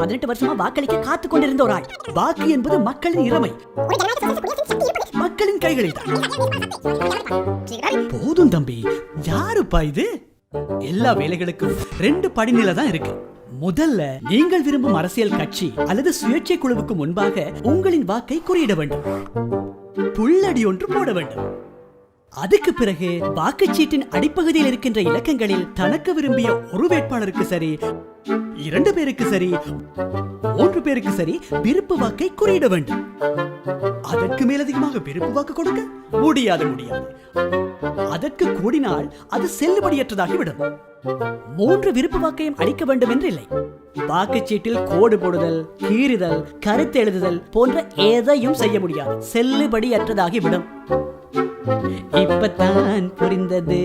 பதினெட்டு வருஷமா வாக்களிக்க காத்து கொண்டிருந்த ஒரு ஆள் வாக்கு என்பது மக்களின் இறமை. மக்களின் கைகளில் தான். போதும் தம்பி. யாருப்பா இது? எல்லா வேலைகளுக்கும் ரெண்டு படிநிலை தான் இருக்கு. முதல்ல நீங்கள் விரும்பும் அரசியல் கட்சி அல்லது சுயேட்சை குழுவுக்கு முன்பாக உங்களின் வாக்கை குறியிட வேண்டும். புள்ளடி ஒன்று போட வேண்டும். அதுக்கு பிறகு வாக்குச்சீட்டின் அடிப்பகுதியில் இருக்கின்ற இலக்கங்களில் தனக்கு விரும்பிய ஒரு வேட்பாளருக்கு சரி இரண்டு பேருக்கு சரி மூன்று பேருக்கு சரி விருப்பு வாக்கை குறியிட வேண்டும். அதற்கு மேலதிகமாக விருப்பு வாக்கு கொடுக்க முடியாது முடியாது. அதற்கு கூடினால் அது செல்லுபடியற்றதாகிவிடும் மூன்று விருப்பு வாக்கையும் அளிக்க வேண்டும் என்று இல்லை வாக்குச்சீட்டில் கோடு போடுதல் கீறுதல் கருத்து எழுதுதல் போன்ற எதையும் செய்ய முடியாது. செல்லுபடியற்றதாகிவிடும் இப்பத்தான் புரிந்தது.